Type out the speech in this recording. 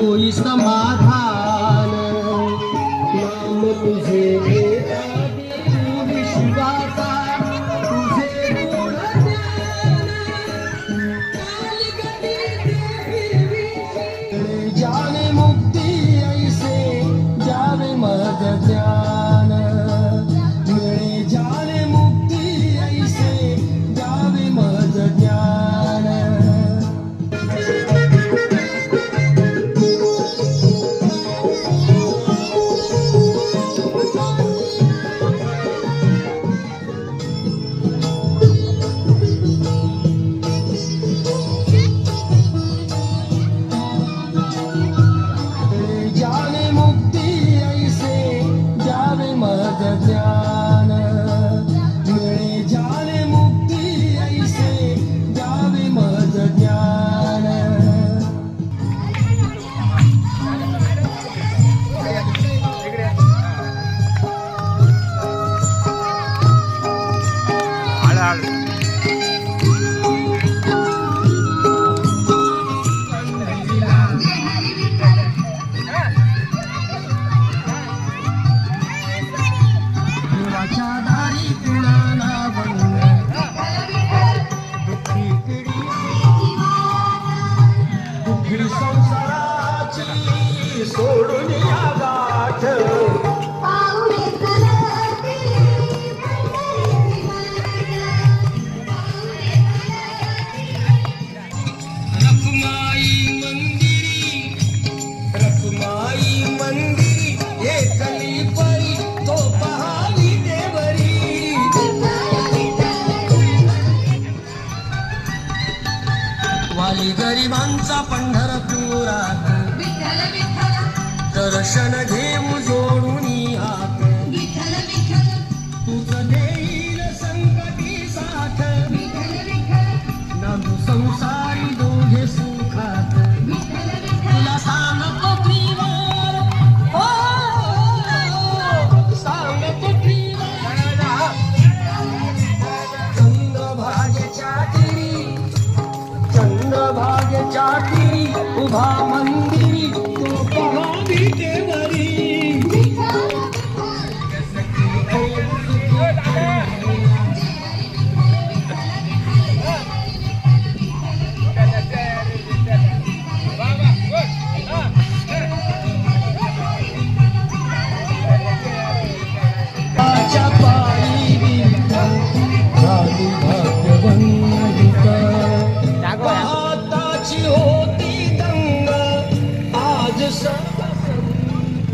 होई समाधान? नाम तुझे विश्वासा तुझे जाने मुक्ति ऐसे जाने जावे मदत मज ज्ञान. मिळे जाने मुक्ती ऐसे sorunia आली गरिबांचा पंढरपुरात. दर्शन घेऊ चाटिनी उभा मंदिरी तो पहाड़ी देवरी